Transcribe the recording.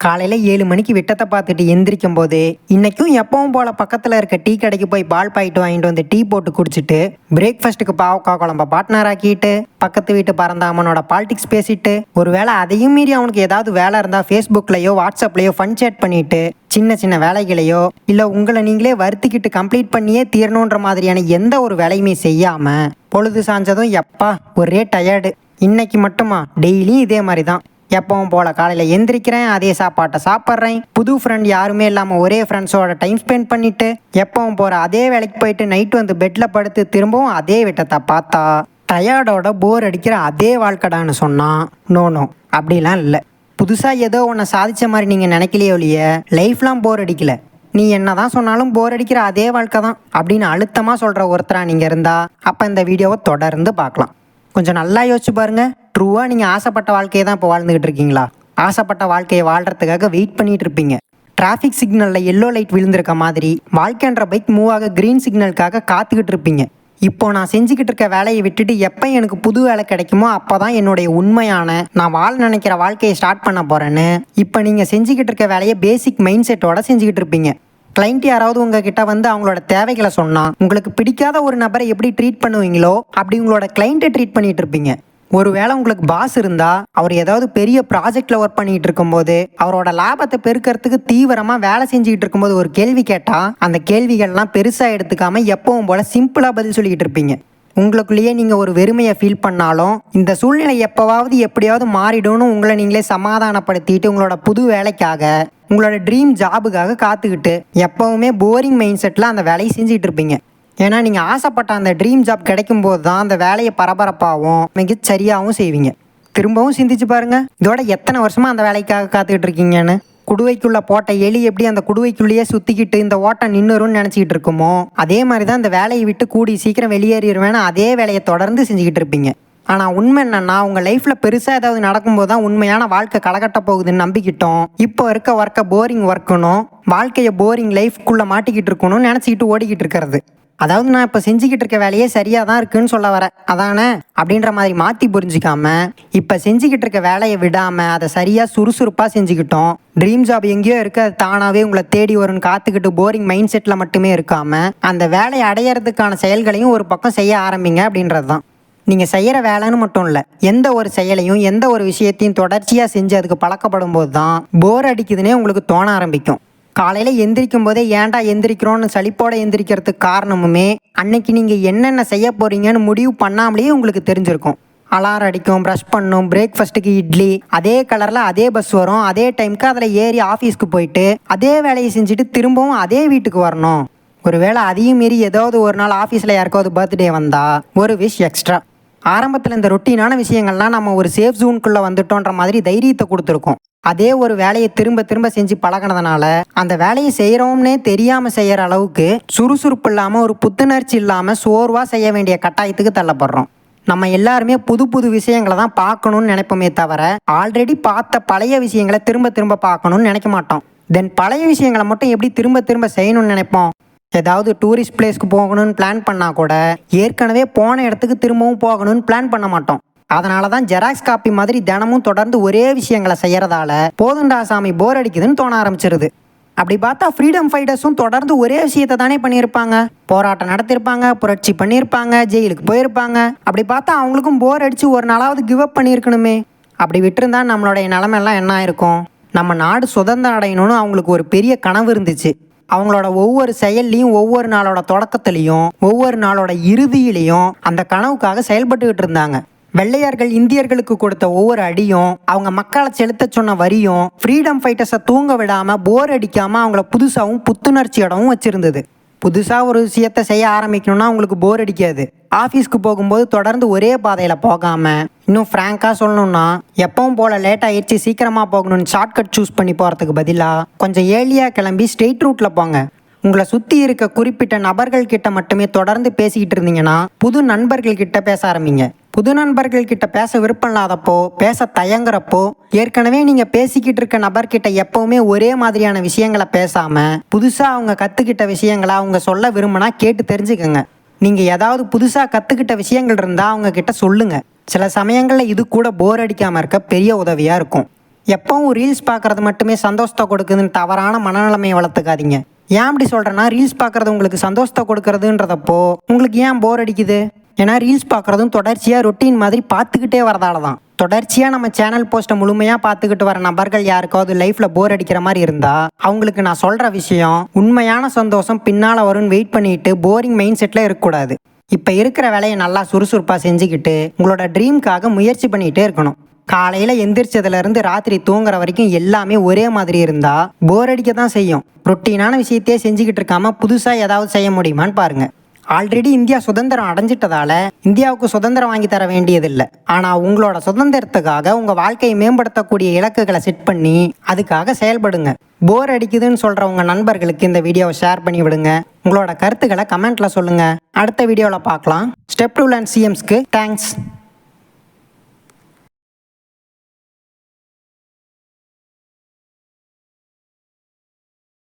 காலையில் ஏழு மணிக்கு விட்டத்தை பார்த்துட்டு எந்திரிக்கும் போது இன்னைக்கும் எப்பவும் போல பக்கத்தில் இருக்க டீ கடைக்கு போய் பால் பாயிட்டு வாங்கிட்டு வந்து டீ போட்டு குடிச்சிட்டு பிரேக்ஃபாஸ்ட்டுக்கு பாவக்காய் குழம்ப பார்ட்னர் ஆக்கிட்டு பக்கத்து வீட்டு பரந்தாமனோட பாலிடிக்ஸ் பேசிட்டு ஒரு வேளை அதையும் மீறி அவனுக்கு ஏதாவது வேலை இருந்தால் ஃபேஸ்புக்லேயோ வாட்ஸ்அப்லேயோ ஃபன் சேட் பண்ணிட்டு சின்ன சின்ன வேலைகளையோ இல்லை உங்களை நீங்களே வருத்திக்கிட்டு கம்ப்ளீட் பண்ணியே தீரணுன்ற மாதிரியான எந்த ஒரு வேலையுமே செய்யாமல் பொழுது சாஞ்சதும் எப்பா ஒரே டயர்டு இன்னைக்கு மட்டுமா? டெய்லியும் இதே மாதிரி தான் எப்பவும் போல காலையில் எந்திரிக்கிறேன் அதே சாப்பாட்டை சாப்பிட்றேன். புது ஃப்ரெண்ட் யாருமே இல்லாமல் ஒரே ஃப்ரெண்ட்ஸோட டைம் ஸ்பெண்ட் பண்ணிட்டு எப்பவும் போகிற அதே வேலைக்கு போயிட்டு நைட் வந்து பெட்டில் படுத்து திரும்பவும் அதே விட்டத்தை பார்த்தா டயர்டோட போர் அடிக்கிற அதே வாழ்க்கடான்னு சொன்னான். நோ நோ அப்படிலாம் இல்லை. புதுசாக ஏதோ ஒன்று சாதித்த மாதிரி நீங்கள் நினைக்கலையே ஒழிய லைஃப்லாம் போர் அடிக்கல. நீ என்ன தான் சொன்னாலும் போர் அடிக்கிற அதே வாழ்க்கை தான் அப்படின்னு அழுத்தமாக சொல்கிற ஒருத்தராக நீங்கள் இருந்தால் அப்போ இந்த வீடியோவை தொடர்ந்து பார்க்கலாம். கொஞ்சம் நல்லா யோசிச்சு பாருங்க. ட்ரூவாக நீங்கள் ஆசைப்பட்ட வாழ்க்கையை தான் இப்போ வாழ்ந்துகிட்டு இருக்கீங்களா? ஆசைப்பட்ட வாழ்க்கையை வாழ்கிறதுக்காக வெயிட் பண்ணிட்டு இருப்பீங்க. டிராஃபிக் சிக்னலில் எல்லோ லைட் விழுந்திருக்க மாதிரி வாழ்க்கைன்ற பைக் மூவ் ஆக க்ரீன் சிக்னலுக்காக காத்துக்கிட்டு இருப்பீங்க. இப்போ நான் செஞ்சுக்கிட்டு இருக்க வேலையை விட்டுட்டு எப்போ எனக்கு புது வேலை கிடைக்குமோ அப்போ தான் என்னுடைய உண்மையான நான் வாழ நினைக்கிற வாழ்க்கையை ஸ்டார்ட் பண்ண போகிறேன்னு இப்போ நீங்கள் செஞ்சுக்கிட்டு இருக்க வேலையை பேசிக் மைண்ட் செட்டோட செஞ்சுக்கிட்டு இருப்பீங்க. கிளைண்ட் யாராவது உங்ககிட்ட வந்து அவங்களோட தேவைகளை சொன்னால் உங்களுக்கு பிடிக்காத ஒரு நபரை எப்படி ட்ரீட் பண்ணுவீங்களோ அப்படி உங்களோட கிளைண்ட்டை ட்ரீட் பண்ணிட்டு இருப்பீங்க. ஒருவேளை உங்களுக்கு பாஸ் இருந்தால் அவர் ஏதாவது பெரிய ப்ராஜெக்டில் ஒர்க் பண்ணிட்டு இருக்கும்போது அவரோட லாபத்தை பெருக்கிறதுக்கு தீவிரமாக வேலை செஞ்சுக்கிட்டு இருக்கும்போது ஒரு கேள்வி கேட்டால் அந்த கேள்விகள்லாம் பெருசாக எடுத்துக்காமல் எப்பவும் போல் சிம்பிளாக பதில் சொல்லிக்கிட்டு இருப்பீங்க. உங்களுக்குள்ளேயே நீங்கள் ஒரு வெறுமையை ஃபீல் பண்ணாலும் இந்த சூழ்நிலை எப்போவாவது எப்படியாவது மாறிடும்னு உங்களை நீங்களே சமாதானப்படுத்திட்டு உங்களோட புது வேலைக்காக உங்களோட ட்ரீம் ஜாபுக்காக காத்துக்கிட்டு எப்பவுமே போரிங் மைண்ட் செட்டில் அந்த வேலையை செஞ்சுட்டு இருப்பீங்க. ஏன்னா நீங்கள் ஆசைப்பட்ட அந்த ட்ரீம் ஜாப் கிடைக்கும் போது தான் அந்த வேலையை பரபரப்பாகவும் மிகச் சரியாகவும் செய்வீங்க. திரும்பவும் சிந்திச்சு பாருங்க. இதோட எத்தனை வருஷமா அந்த வேலைக்காக காத்துக்கிட்டு இருக்கீங்கன்னு? குடுவைக்குள்ள போட்ட எலி எப்படி அந்த குடுவைக்குள்ளேயே சுத்திக்கிட்டு இந்த ஓட்டம் நின்னுரும்னு நினச்சிக்கிட்டு இருக்குமோ? அதே மாதிரி தான் இந்த வேலையை விட்டு கூடி சீக்கிரம் வெளியேறிடுவேன்னு அதே வேலையை தொடர்ந்து செஞ்சுக்கிட்டு இருப்பீங்க. ஆனால் உண்மை என்னென்னா உங்கள் லைஃப்பில் பெருசாக ஏதாவது நடக்கும்போது தான் உண்மையான வாழ்க்கை களைகட்ட போகுதுன்னு நம்பிக்கிட்டோம். இப்போ இருக்க ஒர்க்கை போரிங் ஒர்க்கணும் வாழ்க்கையை போரிங் லைஃப்குள்ளே மாட்டிக்கிட்டு இருக்கணும்னு நினச்சிக்கிட்டு ஓடிக்கிட்டு இருக்கிறது. அதாவது நான் இப்போ செஞ்சுக்கிட்டு இருக்க வேலையே சரியாக தான் இருக்குன்னு சொல்ல வரேன் அதானே? அப்படின்ற மாதிரி மாற்றி புரிஞ்சிக்காம இப்போ செஞ்சுக்கிட்டு இருக்க வேலையை விடாமல் அதை சரியாக சுறுசுறுப்பாக செஞ்சுக்கிட்டோம். ட்ரீம் ஜாப் எங்கேயோ இருக்க அது தானாகவே உங்களை தேடி வரும்னு காத்துக்கிட்டு போரிங் மைண்ட் செட்டில் மட்டுமே இருக்காமல் அந்த வேலையை அடையிறதுக்கான செயல்களையும் ஒரு பக்கம் செய்ய ஆரம்பிங்க அப்படின்றது தான் நீங்கள் செய்கிற வேலைன்னு மட்டும் இல்லை எந்த ஒரு செயலையும் எந்த ஒரு விஷயத்தையும் தொடர்ச்சியாக செஞ்சு அதுக்கு பழக்கப்படும் போது தான் போர் அடிக்குதுன்னே உங்களுக்கு தோண ஆரம்பிக்கும். காலையில் எந்திரிக்கும் போதே ஏன்டா எந்திரிக்கிறோன்னு சளிப்போட எந்திரிக்கிறதுக்கு காரணமுமே அன்னைக்கு நீங்கள் என்னென்ன செய்ய போறீங்கன்னு முடிவு பண்ணாமலேயே உங்களுக்கு தெரிஞ்சிருக்கும். அலாரம் அடிக்கும் ப்ரஷ் பண்ணும் பிரேக்ஃபாஸ்ட்டுக்கு இட்லி அதே கலரில் அதே பஸ் வரும் அதே டைம்க்கு அதில் ஏறி ஆஃபீஸ்க்கு போயிட்டு அதே வேலையை செஞ்சுட்டு திரும்பவும் அதே வீட்டுக்கு வரணும். ஒருவேளை அதையும் மீறி ஏதாவது ஒரு நாள் ஆஃபீஸில் யாருக்காவது பர்த்டே வந்தால் ஒரு விஷ் எக்ஸ்ட்ரா ஆரம்பத்தில் இந்த ரொட்டீனான விஷயங்கள்லாம் நம்ம ஒரு சேஃப் ஜோனுக்குள்ளே வந்துட்டோன்ற மாதிரி தைரியத்தை கொடுத்துருக்கோம். அதே ஒரு வேலையை திரும்ப திரும்ப செஞ்சு பழகினதுனால அந்த வேலையை செய்கிறோம்னே தெரியாமல் செய்கிற அளவுக்கு சுறுசுறுப்பு இல்லாமல் ஒரு புத்துணர்ச்சி இல்லாமல் சோர்வாக செய்ய வேண்டிய கட்டாயத்துக்கு தள்ளப்படுறோம். நம்ம எல்லாருமே புது புது விஷயங்களை தான் பார்க்கணும்னு நினைப்போமே தவிர ஆல்ரெடி பார்த்த பழைய விஷயங்களை திரும்ப திரும்ப பார்க்கணும்னு நினைக்க மாட்டோம். தென் பழைய விஷயங்களை மட்டும் எப்படி திரும்ப திரும்ப செய்யணும்னு நினைப்போம்? ஏதாவது டூரிஸ்ட் பிளேஸ்க்கு போகணும்னு பிளான் பண்ணால் கூட ஏற்கனவே போன இடத்துக்கு திரும்பவும் போகணும்னு பிளான் பண்ண மாட்டோம். அதனால தான் ஜெராக்ஸ் காப்பி மாதிரி தினமும் தொடர்ந்து ஒரே விஷயங்களை செய்கிறதால போதுண்டா சாமி போர் அடிக்குதுன்னு தோண ஆரம்பிச்சிருது. அப்படி பார்த்தா ஃப்ரீடம் ஃபைட்டர்ஸும் தொடர்ந்து ஒரே விஷயத்தை தானே பண்ணியிருப்பாங்க. போராட்டம் நடத்தியிருப்பாங்க புரட்சி பண்ணியிருப்பாங்க ஜெயிலுக்கு போயிருப்பாங்க. அப்படி பார்த்தா அவங்களுக்கும் போர் அடித்து ஒரு நாளாவது கிவ் அப் பண்ணியிருக்கணுமே. அப்படி விட்டுருந்தா நம்மளுடைய நிலமெல்லாம் என்ன ஆயிருக்கும்? நம்ம நாடு சுதந்திரம் அடையணும்னு அவங்களுக்கு ஒரு பெரிய கனவு இருந்துச்சு. அவங்களோட ஒவ்வொரு செயல்லையும் ஒவ்வொரு நாளோட தொடக்கத்துலையும் ஒவ்வொரு நாளோட இறுதியிலையும் அந்த கனவுக்காக செயல்பட்டுக்கிட்டு இருந்தாங்க. வெள்ளையர்கள் இந்தியர்களுக்கு கொடுத்த ஒவ்வொரு அடியும் அவங்க மக்களை செலுத்த சொன்ன வரியும் ஃப்ரீடம் ஃபைட்டர்ஸை தூங்க விடாம போர் அடிக்காம அவங்கள புதுசாகவும் புத்துணர்ச்சியோடவும் வச்சிருந்தது. புதுசாக ஒரு விஷயத்த செய்ய ஆரம்பிக்கணும்னா அவங்களுக்கு போர் அடிக்காது. ஆஃபீஸ்க்கு போகும்போது தொடர்ந்து ஒரே பாதையில் போகாமல் இன்னும் ஃப்ராங்காக சொல்லணும்னா எப்பவும் போல லேட் ஆயிடுச்சு சீக்கிரமாக போகணும்னு ஷார்ட்கட் சூஸ் பண்ணி போகிறதுக்கு பதிலாக கொஞ்சம் ஏர்லியாக கிளம்பி ஸ்ட்ரெயிட் ரூட்டில் போங்க. உங்களை சுற்றி இருக்க குறிப்பிட்ட நபர்கள் கிட்ட மட்டுமே தொடர்ந்து பேசிக்கிட்டு இருந்தீங்கன்னா புது நண்பர்கள் கிட்ட பேச ஆரம்பிங்க. புது நண்பர்கள் கிட்ட பேச விருப்பம் இல்லாதப்போ பேச தயங்குறப்போ ஏற்கனவே நீங்க பேசிக்கிட்டு இருக்க நபர்கிட்ட எப்பவுமே ஒரே மாதிரியான விஷயங்களை பேசாம புதுசா அவங்க கத்துக்கிட்ட விஷயங்களை அவங்க சொல்ல விரும்பினா கேட்டு தெரிஞ்சுக்கங்க. நீங்க ஏதாவது புதுசா கத்துக்கிட்ட விஷயங்கள் இருந்தா அவங்க கிட்ட சொல்லுங்க. சில சமயங்களில் இது கூட போர் அடிக்காமல் இருக்க பெரிய உதவியாக இருக்கும். எப்பவும் ரீல்ஸ் பார்க்கறது மட்டுமே சந்தோஷத்தை கொடுக்குதுன்னு தவறான மனநிலைமையை வளர்த்துக்காதீங்க. ஏன் அப்படி சொல்கிறேன்னா ரீல்ஸ் பார்க்குறது உங்களுக்கு சந்தோஷத்தை கொடுக்கறதுன்றதப்போ உங்களுக்கு ஏன் போர் அடிக்குது? ஏன்னா ரீல்ஸ் பார்க்குறதும் தொடர்ச்சியாக ரொட்டீன் மாதிரி பார்த்துக்கிட்டே வரதால தான். தொடர்ச்சியாக நம்ம சேனல் போஸ்ட்டை முழுமையாக பார்த்துக்கிட்டு வர நபர்கள் யாருக்காவது லைஃப்பில் போர் அடிக்கிற மாதிரி இருந்தால் அவங்களுக்கு நான் சொல்கிற விஷயம் உண்மையான சந்தோஷம் பின்னால் வரும்னு வெயிட் பண்ணிட்டு போரிங் மைண்ட் செட்டில் இருக்கக்கூடாது. இப்போ இருக்கிற வேலையை நல்லா சுறுசுறுப்பாக செஞ்சுக்கிட்டு உங்களோட ட்ரீம்க்காக முயற்சி பண்ணிகிட்டே இருக்கணும். காலையில் எந்திரிச்சதுலேருந்து ராத்திரி தூங்குற வரைக்கும் எல்லாமே ஒரே மாதிரி இருந்தால் போர் அடிக்க தான் செய்யும் ரொட்டீனான விஷயத்தையே செஞ்சுக்கிட்டு இருக்காமல் புதுசாக ஏதாவது செய்ய முடியுமான்னு பாருங்கள் ஆல்ரெடி இந்தியா சுதந்திரம் அடைஞ்சிட்டதால இந்தியாவுக்கு சுதந்திரம் வாங்கி தர வேண்டியதில்லை. ஆனால் உங்களோட சுதந்திரத்துக்காக உங்கள் வாழ்க்கையை மேம்படுத்தக்கூடிய இலக்குகளை செட் பண்ணி அதுக்காக செயல்படுங்க. போர் அடிக்குதுன்னு சொல்கிற உங்கள் நண்பர்களுக்கு இந்த வீடியோவை ஷேர் பண்ணி விடுங்க. உங்களோட கருத்துக்களை கமெண்ட்டில் சொல்லுங்கள் அடுத்த வீடியோவில் பார்க்கலாம். ஸ்டெப் டூ லேண்ட் சிஎம்ஸ்க்கு தேங்க்ஸ்